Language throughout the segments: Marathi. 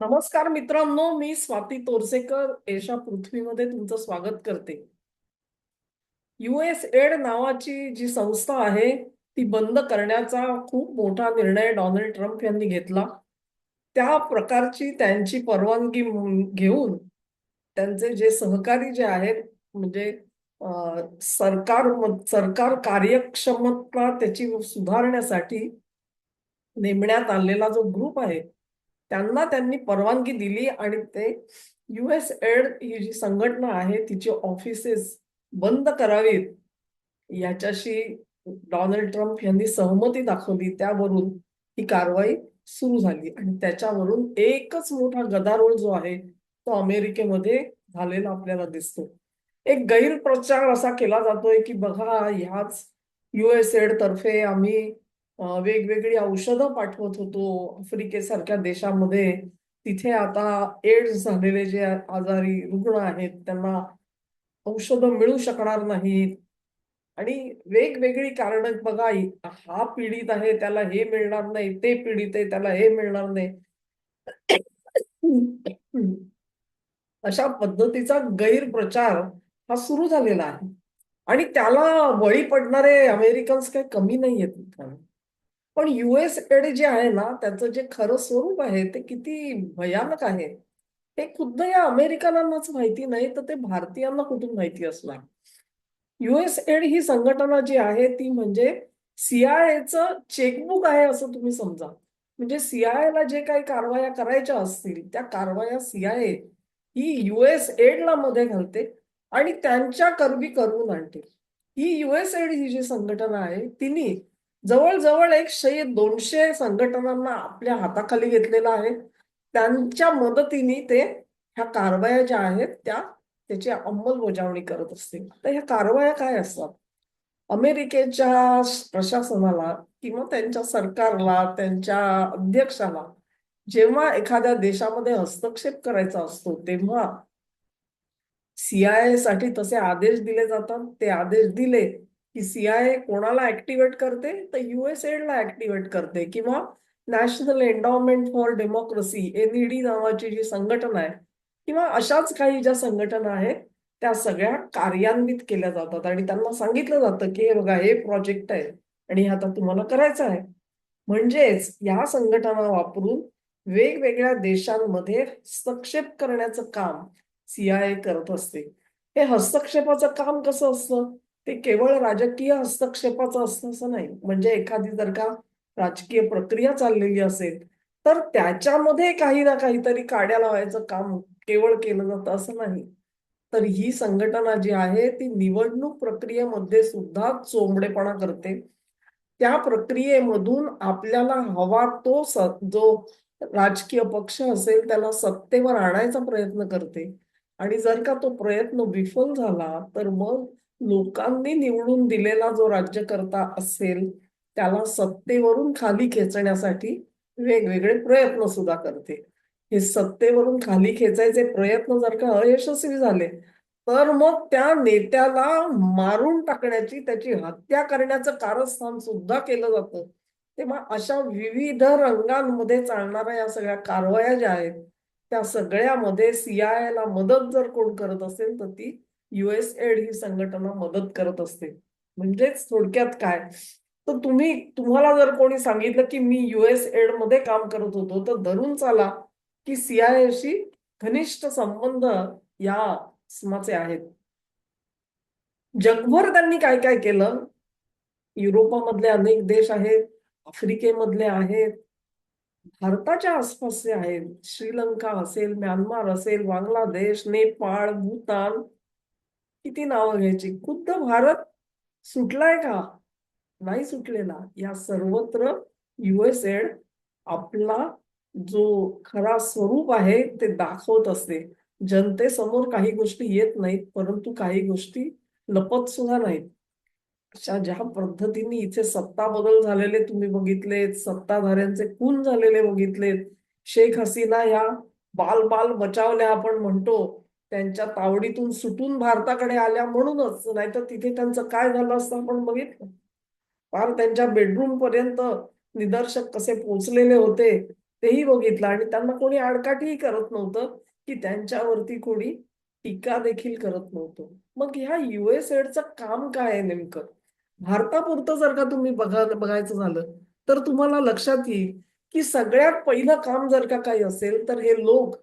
नमस्कार मित्रांनो मी स्वाती तोरसेकर. एशा पृथ्वीमध्ये तुमचं स्वागत करते. युएस एड नावाची जी संस्था आहे ती बंद करण्याचा खूप मोठा निर्णय डोनाल्ड ट्रम्प यांनी घेतला. त्या प्रकारची त्यांची परवानगी घेऊन त्यांचे जे सहकारी जे आहेत म्हणजे सरकार सरकार कार्यक्षमता त्याची सुधारण्यासाठी नेमण्यात आलेला जो ग्रुप आहे त्यांना त्यांनी परवानगी दिली आणि ते युएस एड ही जी संघटना आहे तिची ऑफिसेस बंद करावीत. याच्याशी डोनाल्ड ट्रम्प यांनी सहमती दाखवली त्यावरून ही कारवाई सुरू झाली. आणि त्याच्यावरून एकच मोठा गदारोळ जो आहे तो अमेरिकेमध्ये झालेला आपल्याला दिसतो. एक गैरप्रचार असा केला जातोय की बघा ह्याच युएस एड तर्फे आम्ही वेगवेगळी औषधं पाठवत होतो आफ्रिकेसारख्या देशामध्ये. तिथे आता एड्स झालेले जे आजारी रुग्ण आहेत त्यांना औषधं मिळू शकणार नाहीत. आणि वेगवेगळी कारण बघा हा पीडित आहे त्याला हे मिळणार नाही ते पीडित आहे त्याला हे मिळणार नाही. अशा पद्धतीचा गैरप्रचार हा सुरू झालेला आहे. आणि त्याला बळी पडणारे अमेरिकन्स काही कमी नाही आहेत पण युएस एड जे आहे ना त्याचं जे खरं स्वरूप आहे ते किती भयानक आहे. हे खुद्द या अमेरिकनांनाच माहिती नाही तर ते भारतीयांना कुठून माहिती असणार? युएस एड ही संघटना जी आहे ती म्हणजे सीआयएचं चेकबुक आहे असं तुम्ही समजा. म्हणजे सीआयएला जे काही कारवाया करायच्या असतील त्या कारवाया सीआयए ही युएस एडला मध्ये घालते आणि त्यांच्या करवी करून आणते. ही युएस एड ही जी संघटना आहे तिने जवळजवळ एकशे दोनशे संघटनांना आपल्या हाताखाली घेतलेला आहे. त्यांच्या मदतीने ते ह्या कारवाया ज्या आहेत त्या त्याची अंमलबजावणी करत असते तर ह्या कारवाया काय असतात? अमेरिकेच्या प्रशासनाला किंवा त्यांच्या सरकारला त्यांच्या अध्यक्षाला जेव्हा एखाद्या देशामध्ये हस्तक्षेप करायचा असतो तेव्हा सीआयए साठी तसे आदेश दिले जातात. ते आदेश दिले की सीआयए कोणाला ऍक्टिव्हेट करते तर युएसएडला ऍक्टिव्हेट करते. किंवा national endowment for democracy NED नावाची जी संघटना आहे किंवा अशाच काही ज्या संघटना आहेत त्या सगळ्या कार्यान्वित केल्या जातात. आणि त्यांना सांगितलं जातं की हे बघा हे प्रोजेक्ट आहे आणि हे आता तुम्हाला करायचं आहे. म्हणजेच या संघटना वापरून वेगवेगळ्या देशांमध्ये हस्तक्षेप करण्याचं काम सीआयए करत असते. हे हस्तक्षेपाचं काम कसं असतं? ते केवळ राजकीय हस्तक्षेपाचं असतं असं नाही. म्हणजे एखादी जर का राजकीय प्रक्रिया चाललेली असेल तर त्याच्यामध्ये काही ना काहीतरी काड्या लावायचं काम केवळ केलं जातं असं नाही. तर ही संघटना जी आहे ती निवडणूक प्रक्रियेमध्ये सुद्धा चोंबडेपणा करते. त्या प्रक्रियेमधून आपल्याला हवा तो जो राजकीय पक्ष असेल त्याला सत्तेवर आणायचा प्रयत्न करते. आणि जर का तो प्रयत्न विफल झाला तर मग लोकांनी निवडून दिलेला जो राज्यकर्ता असेल त्याला सत्तेवरून खाली खेचण्यासाठी वेगवेगळे प्रयत्न सुद्धा करते. हे सत्तेवरून खाली खेचायचे प्रयत्न जर का अयशस्वी झाले तर मग त्या नेत्याला मारून टाकण्याची त्याची हत्या करण्याचं कारस्थान सुद्धा केलं जातं. तेव्हा अशा विविध रंगांमध्ये चालणाऱ्या या सगळ्या कारवाया ज्या आहेत त्या सगळ्यामध्ये सीआयला मदत जर कोण करत असेल तर ती युएस एड ही संघटना मदत करत असते. म्हणजेच थोडक्यात काय? तर तुम्ही तुम्हाला जर कोणी सांगितलं की मी युएस एडमध्ये काम करत होतो तर धरून चाला की सीआयएशी घनिष्ठ संबंध या समाचे आहेत. जगभर त्यांनी काय काय केलं? युरोपामधले अनेक देश आहेत आफ्रिकेमधले आहेत भारताच्या आसपासचे आहेत. श्रीलंका असेल म्यानमार असेल बांगलादेश नेपाळ भूतान किती नावं घ्यायची? खुद्द भारत सुटलाय का? नाही सुटलेला या सर्वत्र युएसएड आपला जो खरा स्वरूप आहे ते दाखवत असते. जनतेसमोर काही गोष्टी येत नाहीत परंतु काही गोष्टी लपत सुद्धा नाहीत. अशा ज्या पद्धतीने इथे सत्ता बदल झालेले तुम्ही बघितलेत सत्ताधाऱ्यांचे खून झालेले बघितलेत. शेख हसीना या बाल बाल बचावल्या आपण म्हणतो. त्यांच्या तावडीतून सुटून भारताकडे आल्या म्हणूनच नाहीतर तिथे त्यांचं काय झालं असतं आपण बघितलं. फार त्यांच्या बेडरूम पर्यंत निदर्शक कसे पोचलेले होते तेही बघितलं. आणि त्यांना कोणी आडकाठीही करत नव्हतं की त्यांच्यावरती कोणी टीका देखील करत नव्हतं. मग ह्या युएस एडचं काम काय आहे नेमकं? भारतापुरतं जर का तुम्ही बघा बघायचं झालं तर तुम्हाला लक्षात येईल की सगळ्यात पहिलं काम जर का काही असेल तर हे लोक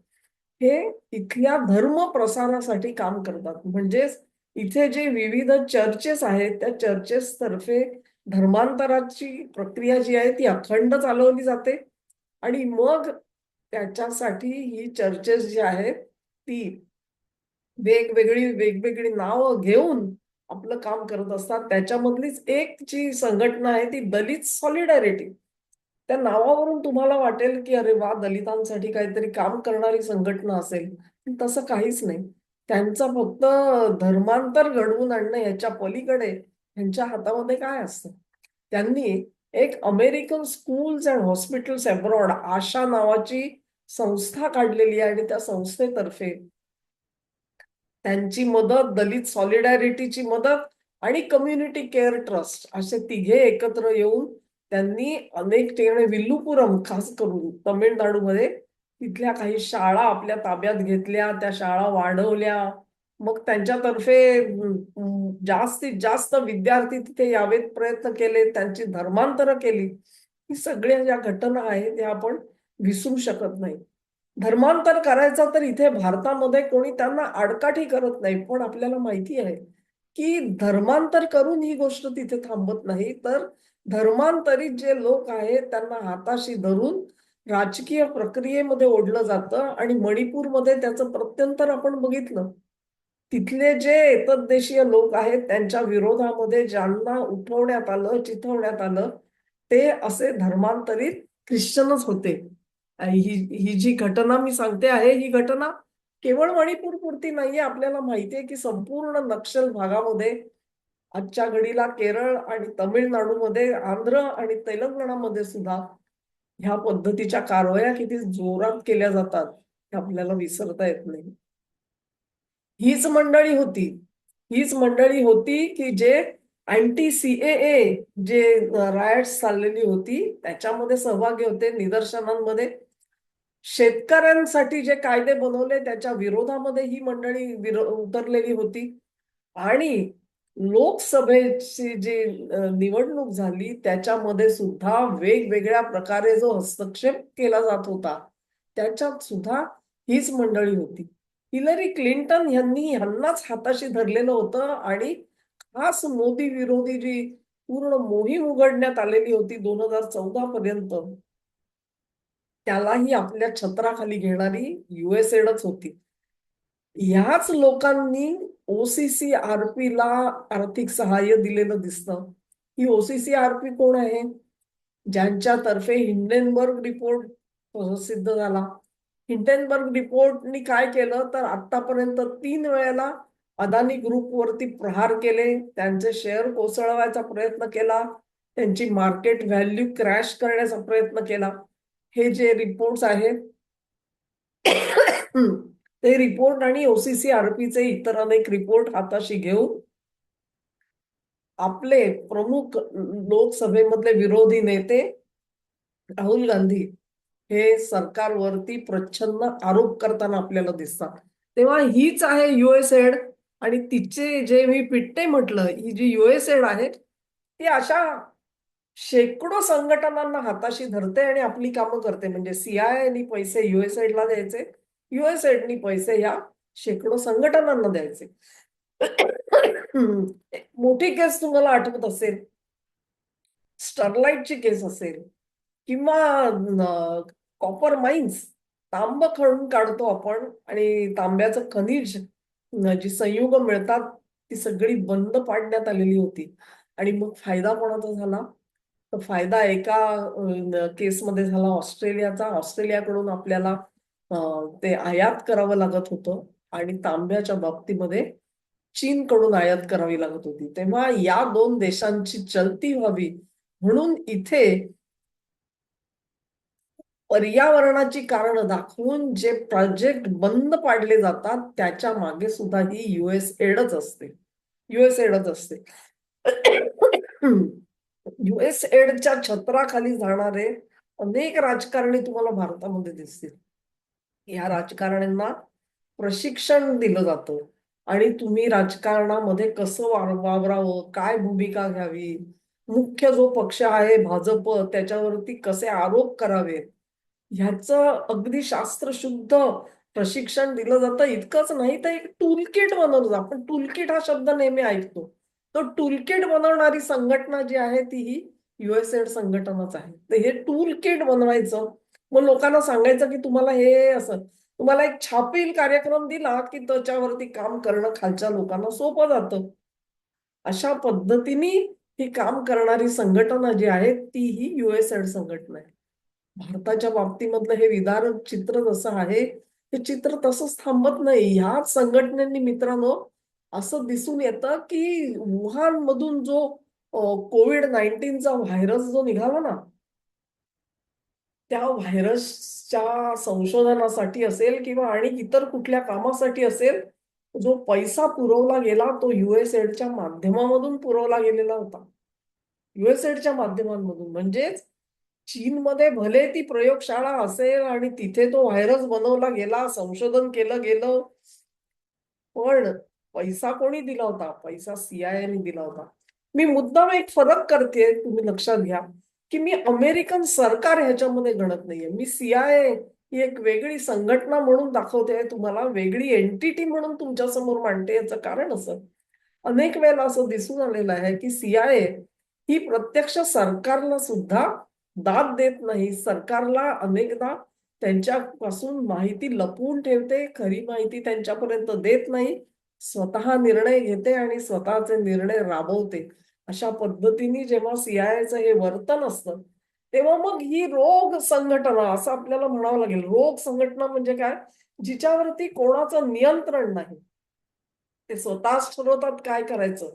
हे इथल्या धर्म प्रसारासाठी काम करतात. म्हणजेच इथे जे विविध चर्चेस आहेत त्या चर्चेस तर्फे धर्मांतराची प्रक्रिया जी आहे ती अखंड चालवली जाते. आणि मग त्याच्यासाठी ही चर्चेस जी आहेत ती वेगवेगळी वेगवेगळी नावं घेऊन आपलं काम करत असतात. त्याच्यामधलीच एक जी संघटना आहे ती दलित सॉलिडॅरिटी त्या नावावरून तुम्हाला वाटेल की अरे वा दलितांसाठी काहीतरी काम करणारी संघटना असेल. तसं काहीच नाही. त्यांचं फक्त धर्मांतर घडवून आणणं याच्या पलीकडे त्यांच्या हातामध्ये काय असतं? त्यांनी एक American schools and hospitals abroad ASHA नावाची संस्था काढलेली आहे आणि त्या संस्थेतर्फे त्यांची मदत दलित सॉलिडॅरिटीची मदत आणि कम्युनिटी केअर ट्रस्ट असे तिघे एकत्र येऊन त्यांनी अनेक ठिकाणी विल्लुपुरम खास करून तमिळनाडूमध्ये तिथल्या काही शाळा आपल्या ताब्यात घेतल्या त्या शाळा वाढवल्या. मग त्यांच्यातर्फे जास्तीत जास्त विद्यार्थी तिथे यावेत प्रयत्न केले त्यांची धर्मांतर केली. ही सगळ्या ज्या घटना आहेत त्या आपण विसरू शकत नाही. धर्मांतर करायचं तर इथे भारतामध्ये कोणी त्यांना आडकाठी करत नाही पण आपल्याला माहिती आहे की धर्मांतर करून ही गोष्ट तिथे थांबत नाही. तर धर्मांतरित जे लोक आहेत त्यांना हाताशी धरून राजकीय प्रक्रियेमध्ये ओढलं जातं आणि मणिपूरमध्ये त्याचं प्रत्यंतर आपण बघितलं. तिथले जे एतद्देशीय लोक आहेत त्यांच्या विरोधामध्ये ज्यांना उठवण्यात आलं चिथवण्यात आलं ते असे धर्मांतरित ख्रिश्चनच होते. ही ही जी घटना मी सांगते आहे ही घटना केवळ मणिपूर पुरती नाहीये आपल्याला माहितीये की संपूर्ण नक्षल भागामध्ये आजच्या घडीला केरळ आणि तमिळनाडूमध्ये आंध्र आणि तेलंगणामध्ये सुद्धा ह्या पद्धतीच्या कारवाया किती जोरात केल्या जातात हे आपल्याला विसरता येत नाही. हीच मंडळी होती. हीच मंडळी होती की जे अँटी सीएए जे रायट्स चाललेली होती त्याच्यामध्ये सहभागी होते निदर्शनांमध्ये. शेतकऱ्यांसाठी जे कायदे बनवले त्याच्या विरोधामध्ये ही मंडळी विरो उतरलेली होती. आणि लोकसभेची जी निवडणूक झाली त्याच्यामध्ये सुद्धा वेगवेगळ्या प्रकारे जो हस्तक्षेप केला जात होता त्याच्यात सुद्धा हीच मंडळी होती. हिलरी क्लिंटन यांनी ह्यांनाच हाताशी धरलेलं होतं आणि खास मोदी विरोधी जी पूर्ण मोहीम उघडण्यात आलेली होती दोन हजार चौदा पर्यंत त्यालाही आपल्या छत्राखाली घेणारी युएसएडच होती. ह्याच लोकांनी ओसीसी आरपी ला आर्थिक सहाय्य दिलेलं दिसतं. ही ओसीसी आरपी कोण आहे? ज्यांच्यातर्फे हिंडेनबर्ग रिपोर्ट सिद्ध झाला. हिंडेनबर्ग रिपोर्टनी काय केलं? तर आतापर्यंत तीन वेळेला अदानी ग्रुपवरती प्रहार केले. त्यांचे शेअर कोसळवायचा प्रयत्न केला. त्यांची मार्केट व्हॅल्यू क्रॅश करण्याचा प्रयत्न केला. हे जे रिपोर्ट्स आहेत ते रिपोर्ट आणि ओसीसी आरपीचे इतर अनेक रिपोर्ट हाताशी घेऊन आपले प्रमुख लोकसभेमधले विरोधी नेते राहुल गांधी हे सरकारवरती प्रच्छन्न आरोप करताना आपल्याला दिसतात. तेव्हा हीच आहे युएसएड आणि तिचे जे मी पिट्टे म्हटलं ही जी युएसएड आहे ती अशा शेकडो संघटनांना हाताशी धरते आणि आपली कामं करते. म्हणजे सीआयएनी पैसे युएसएडला द्यायचे युएसएडनी पैसे ह्या शेकडो संघटनांना द्यायचे. मोठी केस तुम्हाला आठवत असेल स्टरलाइटची केस असेल किंवा कॉपर माइन्स तांब खळून काढतो आपण आणि तांब्याचं खनिज जी संयुग मिळतात ती सगळी बंद पाडण्यात आलेली होती. आणि मग फायदा कोणाचा झाला? तर फायदा एका केसमध्ये झाला ऑस्ट्रेलियाचा. ऑस्ट्रेलियाकडून आपल्याला ते आयात करावं लागत होतं आणि तांब्याच्या बाबतीमध्ये चीनकडून आयात करावी लागत होती. तेव्हा या दोन देशांची चलती व्हावी म्हणून इथे पर्यावरणाची कारण दाखवून जे प्रोजेक्ट बंद पाडले जातात त्याच्यामागे सुद्धा ही युएस एडच असते. युएस एडच असते. युएस एडच्या छत्राखाली जाणारे अनेक राजकारणी तुम्हाला भारतामध्ये दिसतील. या राजकारण्यांना प्रशिक्षण दिलं जातं. आणि तुम्ही राजकारणामध्ये कसं वाव- वावरावं काय भूमिका घ्यावी मुख्य जो पक्ष आहे भाजप त्याच्यावरती कसे आरोप करावेत ह्याचं अगदी शास्त्रशुद्ध प्रशिक्षण दिलं जातं. इतकंच नाही तर एक टूलकिट बनवलं आपण टूलकिट हा शब्द नेहमी ऐकतो. तो टूलकिट बनवणारी संघटना जी आहे ती ही युएसएड संघटनाच आहे. तर हे टूलकिट बनवायचं मग लोकांना सांगायचं की तुम्हाला हे असं. तुम्हाला एक छापील कार्यक्रम दिला की त्याच्यावरती काम करणं खालच्या लोकांना सोपं जातं. अशा पद्धतीने ही काम करणारी संघटना जी आहे ती ही युएसएड संघटना आहे. भारताच्या बाबतीमधलं हे विदारक चित्र जसं आहे हे चित्र तसंच थांबत नाही. ह्याच संघटनेनी मित्रांनो असं दिसून येतं की वुहान मधून जो कोविड नाईन्टीनचा व्हायरस जो निघाला ना त्या व्हायरसच्या संशोधनासाठी असेल किंवा आणि इतर कुठल्या कामासाठी असेल जो पैसा पुरवला गेला तो युएसएडच्या माध्यमामधून पुरवला गेलेला होता. युएसएडच्या माध्यमांमधून. म्हणजेच चीनमध्ये भले ती प्रयोगशाळा असेल आणि तिथे तो व्हायरस बनवला गेला संशोधन केलं गेलं पण पैसा कोणी दिला होता? पैसा सीआयने दिला होता. मी मुद्दाम एक फरक करते तुम्ही लक्षात घ्या. की मी अमेरिकन सरकार ह्याच्यामध्ये गणत नाहीये. मी सीआयए ही एक वेगळी संघटना म्हणून दाखवते. तुम्हाला वेगळी एंटिटी म्हणून तुमच्यासमोर मांडते याचं कारण असं. अनेक वेळेला असं दिसून आलेलं आहे की सीआयए ही प्रत्यक्ष सरकारला सुद्धा दाद देत नाही. सरकारला अनेकदा त्यांच्यापासून माहिती लपवून ठेवते. खरी माहिती त्यांच्यापर्यंत देत नाही. स्वतः निर्णय घेते आणि स्वतःचे निर्णय राबवते. अशा पद्धतीने जेव्हा सीआयचं हे वर्तन असतं तेव्हा मग ही रोग संघटना असं आपल्याला म्हणावं लागेल. रोग संघटना म्हणजे काय? जिच्यावरती कोणाचं नियंत्रण नाही. ते स्वतःच ठरवतात काय करायचं?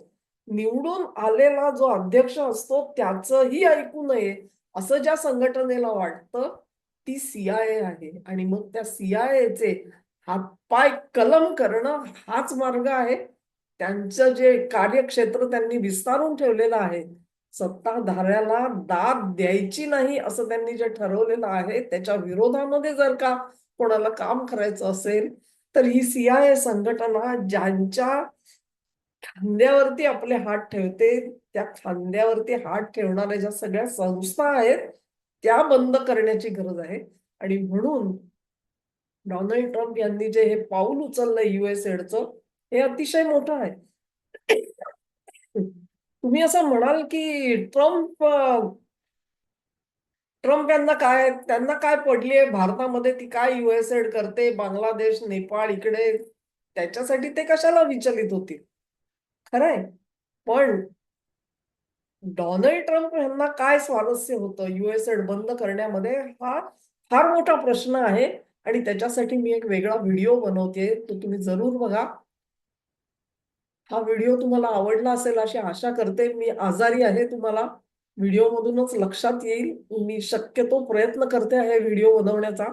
निवडून आलेला जो अध्यक्ष असतो त्याचंही ऐकू नये असं ज्या संघटनेला वाटतं ती सीआयए आहे. आणि मग त्या सीआयएचे हातपाय कलम करणं हाच मार्ग आहे. त्यांचं जे कार्यक्षेत्र त्यांनी विस्तारून ठेवलेलं आहे सत्ताधाऱ्याला दाद द्यायची नाही असं त्यांनी जे ठरवलेलं आहे त्याच्या विरोधामध्ये जर का कोणाला काम करायचं असेल तर ही सीआयए संघटना ज्यांच्या खांद्यावरती आपले हात ठेवते त्या खांद्यावरती हात ठेवणाऱ्या ज्या सगळ्या संस्था आहेत त्या बंद करण्याची गरज आहे. आणि म्हणून डोनाल्ड ट्रम्प यांनी जे हे पाऊल उचललंय युएसएडचं हे अतिशय मोठं आहे. तुम्ही असं म्हणाल की ट्रम्प ट्रम्प यांना काय त्यांना काय पडलीये भारतामध्ये? ती काय युएसएड करते? बांगलादेश नेपाळ इकडे? त्याच्यासाठी ते कशाला विचलित होतील? खरंय. पण डोनाल्ड ट्रम्प यांना काय स्वारस्य होतं युएसएड बंद करण्यामध्ये? हा फार मोठा प्रश्न आहे. आणि त्याच्यासाठी मी एक वेगळा व्हिडिओ बनवते तो तुम्ही जरूर बघा. हा व्हिडिओ तुम्हाला आवडला असेल अशी आशा करते. मी आजारी आहे तुम्हाला व्हिडिओ मधूनच लक्षात येईल. मी शक्यतो प्रयत्न करते आहे व्हिडिओ बनवण्याचा.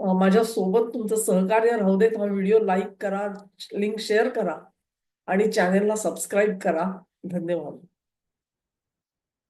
माझ्या सोबत तुमचं सहकार्य राहू देत. हा व्हिडिओ लाईक करा लिंक शेअर करा आणि चॅनेलला सबस्क्राईब करा. धन्यवाद.